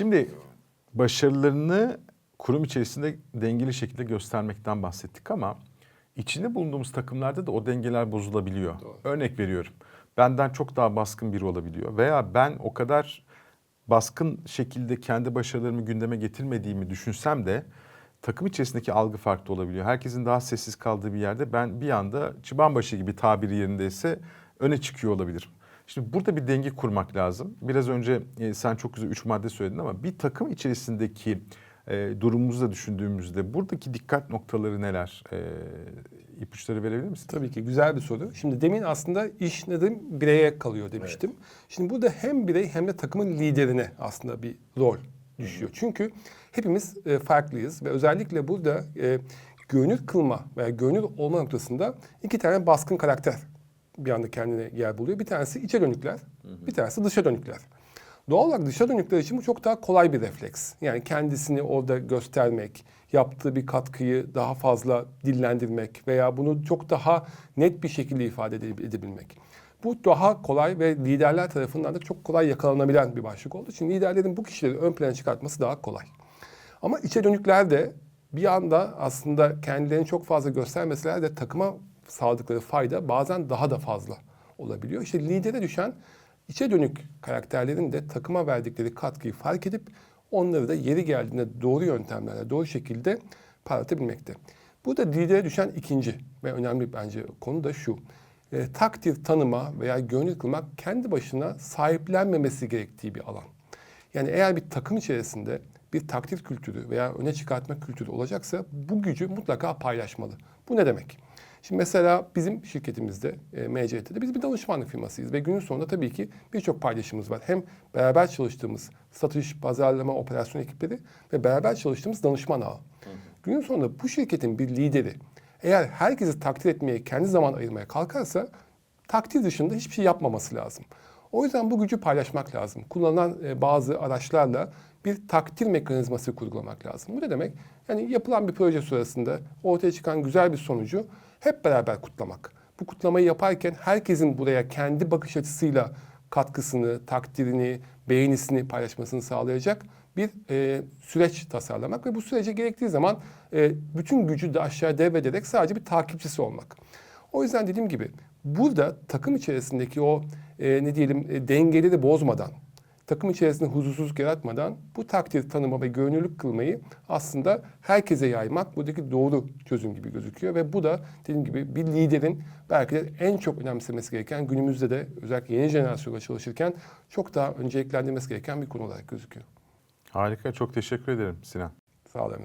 Şimdi başarılarını kurum içerisinde dengeli şekilde göstermekten bahsettik ama içinde bulunduğumuz takımlarda da o dengeler bozulabiliyor. Örnek veriyorum. Benden çok daha baskın biri olabiliyor veya ben o kadar baskın şekilde kendi başarılarımı gündeme getirmediğimi düşünsem de takım içerisindeki algı farklı olabiliyor. Herkesin daha sessiz kaldığı bir yerde ben bir anda çıbanbaşı gibi tabiri yerindeyse öne çıkıyor olabilirim. Şimdi burada bir denge kurmak lazım. Biraz önce e, sen çok güzel üç madde söyledin ama bir takım içerisindeki e, durumumuzu da düşündüğümüzde buradaki dikkat noktaları neler? E, ipuçları verebilir misin? Tabii ki güzel bir soru. Şimdi demin aslında iş ne dedim bireye kalıyor demiştim. Şimdi burada hem birey hem de takımın liderine aslında bir rol düşüyor. Çünkü hepimiz e, farklıyız ve özellikle burada e, görünür kılma veya görünür olma noktasında iki tane baskın karakter bir anda kendine yer buluyor. Bir tanesi içe dönükler, bir tanesi dışa dönükler. Doğal olarak dışa dönükler için bu çok daha kolay bir refleks. Yani kendisini orada göstermek, yaptığı bir katkıyı daha fazla dillendirmek veya bunu çok daha net bir şekilde ifade ede- edebilmek. Bu daha kolay ve liderler tarafından da çok kolay yakalanabilen bir başlık olduğu için liderlerin bu kişileri ön plana çıkartması daha kolay. Ama içe dönükler de bir anda aslında kendilerini çok fazla göstermeseler de takıma sağladıkları fayda bazen daha da fazla olabiliyor. İşte lidere düşen içe dönük karakterlerin de takıma verdikleri katkıyı fark edip onları da yeri geldiğinde doğru yöntemlerle, doğru şekilde parlatabilmekte. Burada lidere düşen ikinci ve önemli bence konu da şu. E, takdir tanıma veya gönül kılmak kendi başına sahiplenmemesi gerektiği bir alan. Yani eğer bir takım içerisinde bir takdir kültürü veya öne çıkartma kültürü olacaksa bu gücü mutlaka paylaşmalı. Bu ne demek? Şimdi mesela bizim şirketimizde, e, MCT'de biz bir danışmanlık firmasıyız ve günün sonunda tabii ki birçok paylaşımımız var. Hem beraber çalıştığımız satış, pazarlama, operasyon ekipleri ve beraber çalıştığımız danışman ağı. Günün sonunda bu şirketin bir lideri eğer herkesi takdir etmeye, kendi zaman ayırmaya kalkarsa takdir dışında hiçbir şey yapmaması lazım. O yüzden bu gücü paylaşmak lazım. Kullanılan e, bazı araçlarla bir takdir mekanizması kurgulamak lazım. Bu ne demek? Yani yapılan bir proje sırasında ortaya çıkan güzel bir sonucu hep beraber kutlamak. Bu kutlamayı yaparken herkesin buraya kendi bakış açısıyla katkısını, takdirini, beğenisini paylaşmasını sağlayacak bir e, süreç tasarlamak ve bu sürece gerektiği zaman e, bütün gücü de aşağı devrederek sadece bir takipçisi olmak. O yüzden dediğim gibi burada takım içerisindeki o e, ne diyelim e, dengeleri bozmadan, takım içerisinde huzursuzluk yaratmadan bu takdir tanıma ve görünürlük kılmayı aslında herkese yaymak buradaki doğru çözüm gibi gözüküyor. Ve bu da dediğim gibi bir liderin belki de en çok önemsemesi gereken günümüzde de özellikle yeni jenerasyonla çalışırken çok daha önceliklendirmesi gereken bir konu olarak gözüküyor. Harika. Çok teşekkür ederim Sinan. Sağ olun.